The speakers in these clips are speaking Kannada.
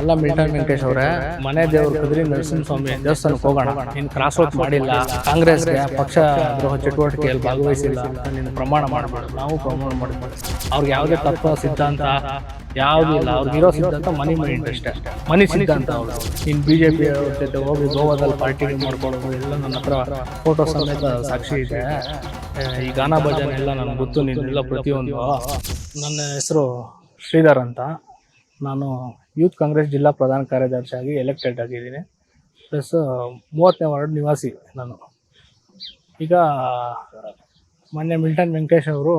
ಅಲ್ಲ ಮಿಲ್ಟನ್ ವೆಂಕಟೇಶ್ ಅವರೇ, ಮನೆ ದೇವರು ಕದ್ರಿ ನರಸಿಂಹಸ್ವಾಮಿ ದೇವಸ್ಥಾನಕ್ಕೆ ಹೋಗೋಣ. ನೀನು ಕ್ರಾಸ್ ಔಟ್ ಮಾಡಿಲ್ಲ. ಕಾಂಗ್ರೆಸ್ಗೆ ಪಕ್ಷ ದ್ರೋಹ ಚಟುವಟಿಕೆಯಲ್ಲಿ ಭಾಗವಹಿಸಿಲ್ಲ ನೀನು ಪ್ರಮಾಣ ಮಾಡಬಾರ್ದು ನಾವು ಪ್ರಮಾಣ ಮಾಡಬಾರ್ದು ಅವ್ರಿಗೆ ಯಾವುದೇ ತತ್ವ ಸಿದ್ಧಾಂತ ಯಾವುದೂ ಇಲ್ಲ. ಅವ್ರಿಗಿರೋ ಸಿದ್ಧಾಂತ ಮನಿ ಮೈಂಡ್ ಅಷ್ಟೇ. ಮನಿ ಸಿದ್ಧಾಂತ ಅವರು ಇನ್ನು ಬಿ ಜೆ ಪಿ ಜೊತೆ ಹೋಗಿ ಗೋವಾದಲ್ಲಿ ಪಾರ್ಟಿ ಮಾಡ್ಕೊಳ್ಳೋದು ಎಲ್ಲ ನನ್ನ ಹತ್ರ ಫೋಟೋ ಸಮೇತ ಸಾಕ್ಷಿ ಇದೆ. ಈ ಗಾನ ಭಜನೆ ಎಲ್ಲ ನನಗೆ ಗೊತ್ತು. ನೀನೆಲ್ಲ ಪ್ರತಿಯೊಂದು. ನನ್ನ ಹೆಸರು ಶ್ರೀಧರ್ ಅಂತ. ನಾನು ಯೂತ್ ಕಾಂಗ್ರೆಸ್ ಜಿಲ್ಲಾ ಪ್ರಧಾನ ಕಾರ್ಯದರ್ಶಿಯಾಗಿ ಎಲೆಕ್ಟೆಡ್ ಆಗಿದ್ದೀನಿ. ಪ್ಲಸ್ ಮೂವತ್ತನೇ ವಾರ್ಡ್ ನಿವಾಸಿ ನಾನು. ಈಗ, ಮೊನ್ನೆ ಮಿಲ್ಟನ್ ವೆಂಕಟೇಶ್ ಅವರು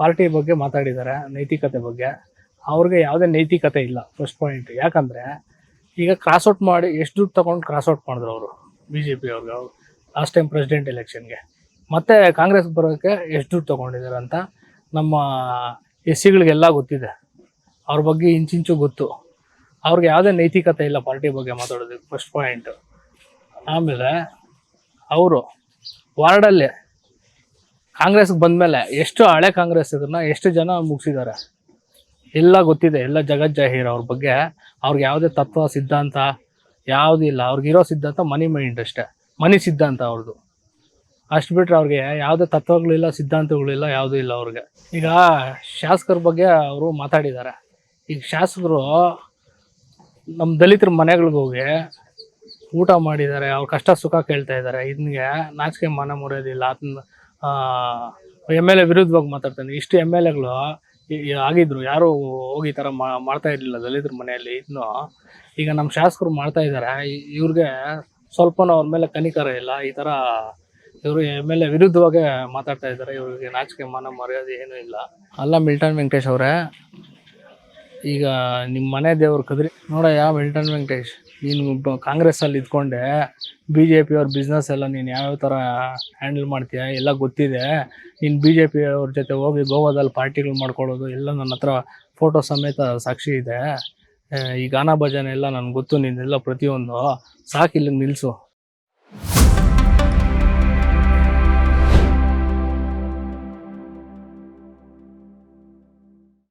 ಪಾರ್ಟಿ ಬಗ್ಗೆ ಮಾತಾಡಿದ್ದಾರೆ, ನೈತಿಕತೆ ಬಗ್ಗೆ. ಅವ್ರಿಗೆ ಯಾವುದೇ ನೈತಿಕತೆ ಇಲ್ಲ ಫಸ್ಟ್ ಪಾಯಿಂಟ್ ಯಾಕಂದರೆ, ಈಗ ಕ್ರಾಸ್ ಔಟ್ ಮಾಡಿ ಎಷ್ಟು ದುಡ್ಡು ತೊಗೊಂಡು ಕ್ರಾಸ್ ಔಟ್ ಮಾಡಿದ್ರು ಅವರು ಬಿ ಜೆ ಪಿ ಅವ್ರಿಗೆ ಅವರು ಲಾಸ್ಟ್ ಟೈಮ್ ಪ್ರೆಸಿಡೆಂಟ್ ಎಲೆಕ್ಷನ್ಗೆ ಮತ್ತೆ ಕಾಂಗ್ರೆಸ್ ಬರೋಕ್ಕೆ ಎಷ್ಟು ದುಡ್ಡು ತೊಗೊಂಡಿದ್ದಾರೆ ಅಂತ ನಮ್ಮ ಎಸ್ ಸಿಗಳಿಗೆಲ್ಲ ಗೊತ್ತಿದೆ. ಅವ್ರ ಬಗ್ಗೆ ಇಂಚಿಂಚು ಗೊತ್ತು. ಅವ್ರಿಗೆ ಯಾವುದೇ ನೈತಿಕತೆ ಇಲ್ಲ ಪಾರ್ಟಿ ಬಗ್ಗೆ ಮಾತಾಡೋದಕ್ಕೆ ಫಸ್ಟ್ ಪಾಯಿಂಟ್ ಆಮೇಲೆ ಅವರು ವಾರ್ಡಲ್ಲಿ ಕಾಂಗ್ರೆಸ್ಗೆ ಬಂದಮೇಲೆ ಎಷ್ಟು ಹಳೆ ಕಾಂಗ್ರೆಸ್ ಇದನ್ನ ಎಷ್ಟು ಜನ ಮುಗಿಸಿದ್ದಾರೆ? ಎಲ್ಲ ಗೊತ್ತಿದೆ, ಎಲ್ಲ ಜಗಜ್ಜಾಹೀರ್ ಅವ್ರ ಬಗ್ಗೆ. ಅವ್ರಿಗೆ ಯಾವುದೇ ತತ್ವ, ಸಿದ್ಧಾಂತ ಯಾವುದೂ ಇಲ್ಲ. ಅವ್ರಿಗಿರೋ ಸಿದ್ಧಾಂತ ಮನಿ ಮೈಂಡ್ ಅಷ್ಟೇ, ಮನಿ ಸಿದ್ಧಾಂತ ಅವ್ರದ್ದು ಅಷ್ಟು ಬಿಟ್ರೆ ಅವ್ರಿಗೆ ಯಾವುದೇ ತತ್ವಗಳಿಲ್ಲ, ಸಿದ್ಧಾಂತಗಳಿಲ್ಲ, ಯಾವುದೂ ಇಲ್ಲ ಅವ್ರಿಗೆ. ಈಗ ಶಾಸಕರ ಬಗ್ಗೆ ಅವರು ಮಾತಾಡಿದ್ದಾರೆ. ಈಗ ಶಾಸಕರು ನಮ್ಮ ದಲಿತರ ಮನೆಗಳಿಗೆ ಹೋಗಿ ಊಟ ಮಾಡಿದ್ದಾರೆ, ಅವ್ರು ಕಷ್ಟ ಸುಖ ಕೇಳ್ತಾ ಇದ್ದಾರೆ, ಇದನ್ಗೆ ನಾಚಿಕೆ ಮಾನ ಮುರಿಯೋದಿಲ್ಲ, ಅದನ್ನ ಎಂ ಎಲ್ ಎ ವಿರುದ್ಧವಾಗಿ ಮಾತಾಡ್ತಾನೆ. ಇಷ್ಟು ಎಂ ಎಲ್ ಎಗಳು ಆಗಿದ್ರು, ಯಾರು ಹೋಗಿ ಈ ಥರ ಮಾಡ್ತಾ ಇರಲಿಲ್ಲ ದಲಿತರ ಮನೆಯಲ್ಲಿ ಇದನ್ನು ಈಗ ನಮ್ಮ ಶಾಸಕರು ಮಾಡ್ತಾ ಇದ್ದಾರೆ ಇವ್ರಿಗೆ ಸ್ವಲ್ಪನೂ ಅವ್ರ ಮೇಲೆ ಕನಿಕರ ಇಲ್ಲ, ಈ ಥರ ಇವರು ಎಂ ಎಲ್ ಎ ವಿರುದ್ಧವಾಗಿ ಮಾತಾಡ್ತಾ ಇದ್ದಾರೆ, ಇವ್ರಿಗೆ ನಾಚಿಕೆ ಮಾನ ಮರ್ಯಾದೆ ಏನೂ ಇಲ್ಲ. ಅಲ್ಲ, ಮಿಲ್ಟನ್ ವೆಂಕಟೇಶ್ ಅವರೇ ಈಗ ನಿಮ್ಮ ಮನೆ ದೇವ್ರ ಕದ್ರಿ. ಯಾವ ವೆಲ್ಟನ್ ವೆಂಕಟೇಶ್ ನೀನು ಒಬ್ಬ ಕಾಂಗ್ರೆಸ್ಸಲ್ಲಿ ಇದ್ಕೊಂಡೆ ಬಿ ಜೆ ಪಿ ಅವ್ರ ಬಿಸ್ನೆಸ್ ಎಲ್ಲ ನೀನು ಯಾವ್ಯಾವ ಥರ ಹ್ಯಾಂಡಲ್ ಮಾಡ್ತೀಯ ಎಲ್ಲ ಗೊತ್ತಿದೆ. ನೀನು ಬಿ ಜೆ ಪಿ ಅವ್ರ ಜೊತೆ ಹೋಗಿ ಗೋವಾದಲ್ಲಿ ಪಾರ್ಟಿಗಳು ಮಾಡ್ಕೊಳ್ಳೋದು ಎಲ್ಲ ನನ್ನ ಹತ್ರ ಫೋಟೋ ಸಮೇತ ಸಾಕ್ಷಿ ಇದೆ. ಈ ಗಾನ ಭಜನೆ ಎಲ್ಲ ನನಗೆ ಗೊತ್ತು ನೀನೆಲ್ಲ ಪ್ರತಿಯೊಂದು. ಸಾಕು ಇಲ್ಲಿಗೆ ನಿಲ್ಲಿಸು